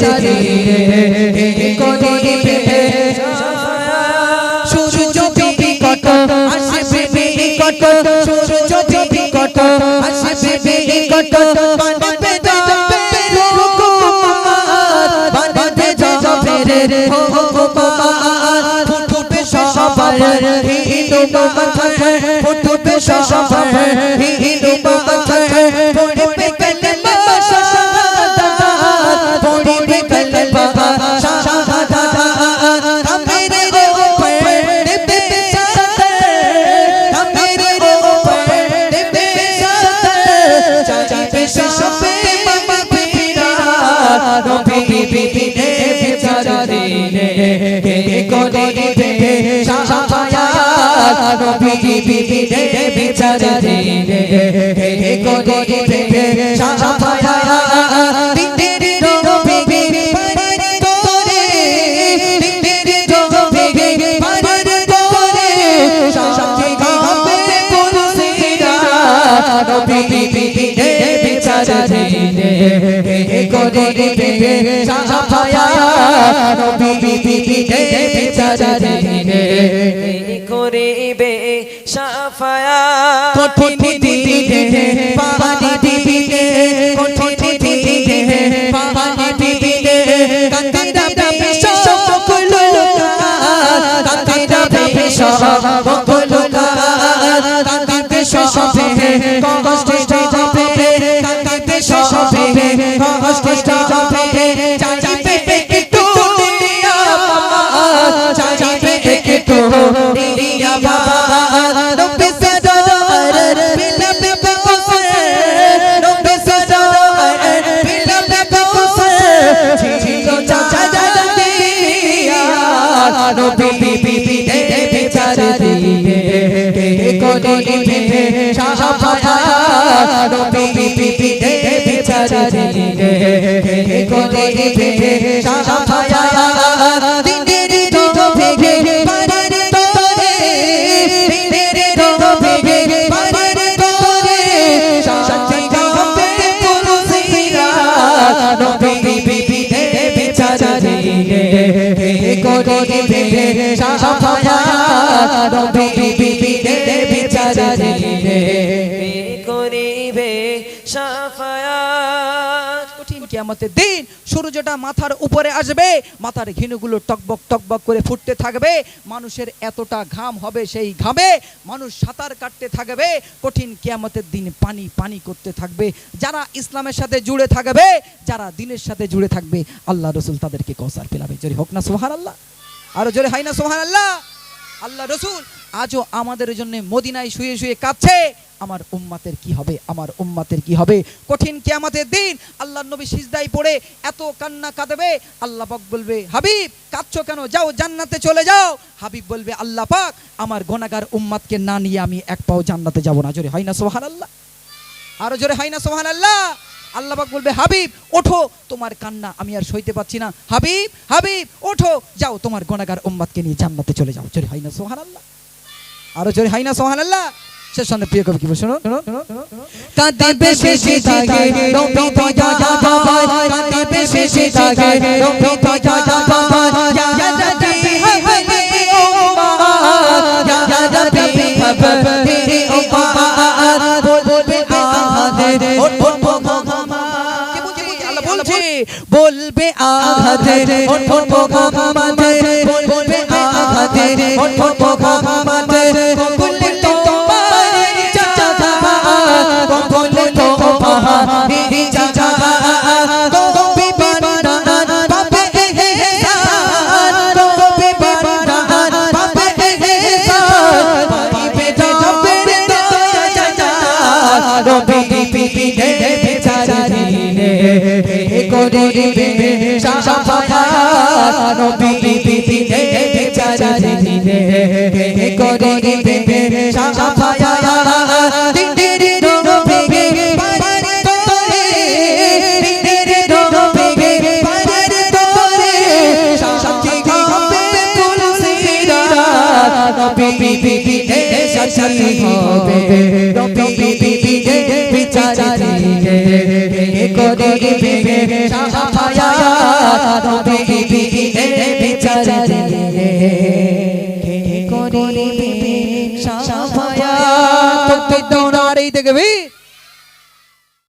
বিচার দিলে করিবে। সূর্য বিকট আসবে বিকট। সূর্য বিকট আসবে বিকট। বানবে যাবে রুকুমার বানবে যাবে রে হুকুমার ফুটবে সবার হিন্দু মাথায় ফুটবে সবার হিন্দু মাথায়। শান্তি গাবে কুরসিরা নবী বিবিনে বিচার দিলে করিবে সাফায়া নবী বিবিনে বিচার দিলে করিবে সাফায়া। কঠিন সকল সকল দিয়ে করিবে সাফায়া নবী বিবি দে বিচার দিয়ে করিবে সাফায়া নবী বিবি বিচার দিয়ে করিবে সাফায়া কঠিন কিয়ামতের দিন সূর্যটা মাথার উপরে আসবে মাথার ঘিনুগুলো টকবক টকবক করে ফুটতে থাকবে মানুষের এতটা ঘাম হবে সেই ঘামে মানুষ সাঁতার কাটতে থাকবে কঠিন কিয়ামতের দিন পানি পানি করতে থাকবে যারা ইসলামের সাথে জুড়ে থাকবে যারা দিনের সাথে জুড়ে থাকবে আল্লাহ রসুল তাদেরকে কৌসার পেলাবে। জোরে হোক না সোহার আল্লাহ আরও জোরে হাই না সোহার আল্লাহ আল্লাহ রসুল, আজও আমাদের জন্য মদিনায় শুয়ে শুয়ে কাঁদছে আমার উম্মাতের কি হবে? আমার উম্মাতের কি হবে? কঠিন কিয়ামতের দিন আল্লাহ নবী সিজদাই পড়ে এত কান্না কাঁদবে। আল্লাহ পাক বলবে, হাবিব, কাঁদছো কেন? যাও জান্নাতে চলে যাও। হাবিব বলবে, আল্লাহ পাক, আমার গোনাগার উম্মাতকে না নিয়ে আমি এক পাও জান্নাতে যাব না। জোরে হয় না সোহান আল্লাহ আরও জোরে হয় না সোহান আল্লাহ আল্লাহ পাক বলবে হাবিব ওঠো তোমার কান্না আমি আর সইতে পারছি না। হাবিব হাবিব ওঠো যাও তোমার গোনাগার ওম্মাদকে নিয়ে জান্নাতে চলে যাও। চলে হয় না সোহান আল্লাহ আরও চলে হয় না সোহান আল্লাহ শেষ সঙ্গে প্রিয় কবি কি শোনো। কাঁদিবে শেষে কাঁদিবে বলবে ভগমাদের বলবে আহাদের পরিবে সাফায়াত নবী দিতে বিচারে দিনে কে করিবে সাফায়াত সাথী হবে রবি বিবি বিচারে দিবে কে করিবে দাদু বিবি এ বিচারে দেখবি